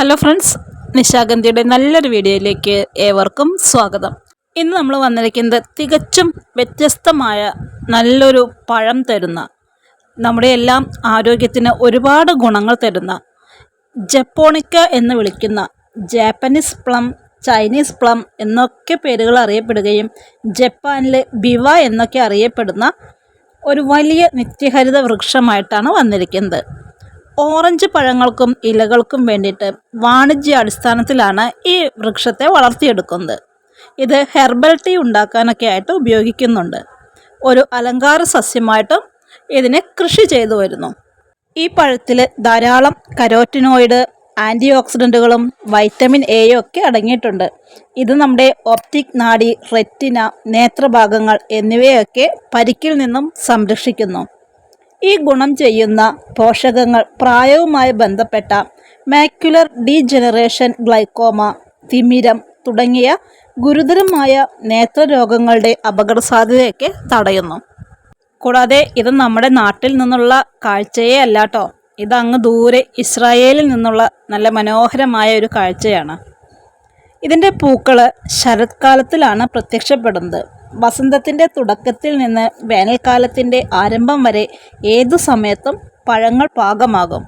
Hello friends നിശാഗന്ധിയുടെ നല്ലൊരു വീഡിയോയിലേക്ക് ഏവർക്കും സ്വാഗതം. ഇന്ന് നമ്മൾ വന്നിരിക്കുന്നത് തികച്ചും വ്യത്യസ്തമായ നല്ലൊരു പഴം തരുന്ന നമ്മുടെ എല്ലാം ആരോഗ്യത്തിന് ഒരുപാട് ഗുണങ്ങൾ തരുന്ന ജപ്പോണിക്ക എന്ന് വിളിക്കുന്ന ജാപ്പനീസ് പ്ലം ചൈനീസ് പ്ലം എന്നൊക്കെ പേരുകൾ അറിയപ്പെടുകയും ജപ്പാനിലെ ബിവ എന്നൊക്കെ അറിയപ്പെടുന്ന ഒരു വലിയ നിത്യഹരിത വൃക്ഷമായിട്ടാണ് വന്നിരിക്കുന്നത്. ഓറഞ്ച് പഴങ്ങൾക്കും ഇലകൾക്കും വേണ്ടിയിട്ട് വാണിജ്യ അടിസ്ഥാനത്തിലാണ് ഈ വൃക്ഷത്തെ വളർത്തിയെടുക്കുന്നത്. ഇത് ഹെർബൽ ടീ ഉണ്ടാക്കാനൊക്കെ ആയിട്ട് ഉപയോഗിക്കുന്നുണ്ട്. ഒരു അലങ്കാര സസ്യമായിട്ടും ഇതിനെ കൃഷി ചെയ്തു വരുന്നു. ഈ പഴത്തിൽ ധാരാളം കരോറ്റിനോയിഡ് ആന്റി ഓക്സിഡന്റുകളും വൈറ്റമിൻ എയും ഒക്കെ അടങ്ങിയിട്ടുണ്ട്. ഇത് നമ്മുടെ ഒപ്റ്റിക് നാഡി റെറ്റിന നേത്രഭാഗങ്ങൾ എന്നിവയൊക്കെ പരിക്കിൽ നിന്നും സംരക്ഷിക്കുന്നു. ഈ ഗുണം ചെയ്യുന്ന പോഷകങ്ങൾ പ്രായവുമായി ബന്ധപ്പെട്ട മാക്യുലർ ഡീജനറേഷൻ ഗ്ലൈക്കോമ തിമിരം തുടങ്ങിയ ഗുരുതരമായ നേത്രരോഗങ്ങളുടെ അപകടസാധ്യതയൊക്കെ തടയുന്നു. കൂടാതെ ഇത് നമ്മുടെ നാട്ടിൽ നിന്നുള്ള കാഴ്ചയേ അല്ലാട്ടോ ഇതങ്ങ് ദൂരെ ഇസ്രായേലിൽ നിന്നുള്ള നല്ല മനോഹരമായ ഒരു കാഴ്ചയാണ്. ഇതിന്റെ പൂക്കൾ ശരത്കാലത്തിലാണ് പ്രത്യക്ഷപ്പെടുന്നത്. വസന്തത്തിന്റെ തുടക്കത്തിൽ നിന്ന് വേനൽക്കാലത്തിന്റെ ആരംഭം വരെ ഏതു സമയത്തും പഴങ്ങൾ പാകമാകും.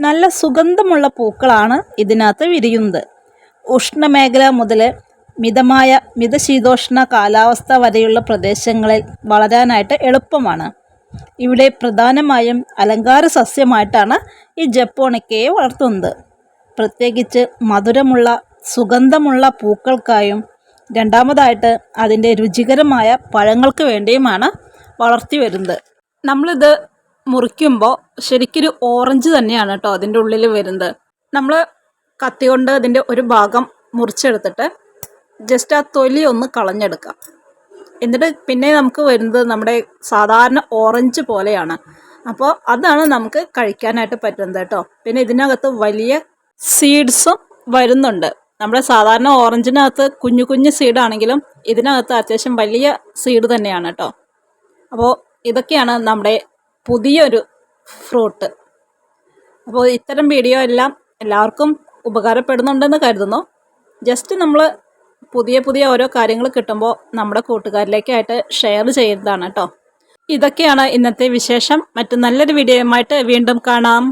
നല്ല സുഗന്ധമുള്ള പൂക്കളാണ് ഇതിനകത്ത് വിരിയുന്നത്. ഉഷ്ണമേഖല മുതൽ മിതമായ മിതശീതോഷ്ണ കാലാവസ്ഥ വരെയുള്ള പ്രദേശങ്ങളിൽ വളരാനായിട്ട് എളുപ്പമാണ്. ഇവിടെ പ്രധാനമായും അലങ്കാര സസ്യമായിട്ടാണ് ഈ ജപ്പോണിക്കയെ വളർത്തുന്നത്. പ്രത്യേകിച്ച് മധുരമുള്ള സുഗന്ധമുള്ള പൂക്കൾക്കായും രണ്ടാമതായിട്ട് അതിന്റെ രുചികരമായ പഴങ്ങൾക്ക് വേണ്ടിയുമാണ് വളർത്തി വരുന്നത്. നമ്മളിത് മുറിക്കുമ്പോൾ ശരിക്കൊരു ഓറഞ്ച് തന്നെയാണ് കേട്ടോ അതിന്റെ ഉള്ളിൽ വരുന്നത്. നമ്മൾ കത്തി കൊണ്ട് അതിന്റെ ഒരു ഭാഗം മുറിച്ചെടുത്തിട്ട് ജസ്റ്റ് ആ തൊലി ഒന്ന് കളഞ്ഞെടുക്കാം. എന്നിട്ട് പിന്നെ നമുക്ക് വരുന്നത് നമ്മുടെ സാധാരണ ഓറഞ്ച് പോലെയാണ്. അപ്പോൾ അതാണ് നമുക്ക് കഴിക്കാനായിട്ട് പറ്റുന്നത് കേട്ടോ പിന്നെ ഇതിനകത്ത് വലിയ സീഡ്സും വരുന്നുണ്ട്. നമ്മുടെ സാധാരണ ഓറഞ്ചിനകത്ത് കുഞ്ഞു കുഞ്ഞു സീഡാണെങ്കിലും ഇതിനകത്ത് അത്യാവശ്യം വലിയ സീഡ് തന്നെയാണ് കേട്ടോ. അപ്പോൾ ഇതൊക്കെയാണ് നമ്മുടെ പുതിയൊരു ഫ്രൂട്ട് അപ്പോൾ ഇത്തരം വീഡിയോ എല്ലാം എല്ലാവർക്കും ഉപകാരപ്പെടുന്നുണ്ടെന്ന് കരുതുന്നു. ജസ്റ്റ് നമ്മൾ പുതിയ പുതിയ ഓരോ കാര്യങ്ങൾ കിട്ടുമ്പോൾ നമ്മുടെ കൂട്ടുകാരിലേക്കായിട്ട് ഷെയർ ചെയ്യുന്നതാണ് കേട്ടോ. ഇതൊക്കെയാണ് ഇന്നത്തെ വിശേഷം. മറ്റു നല്ലൊരു വീഡിയോയുമായിട്ട് വീണ്ടും കാണാം.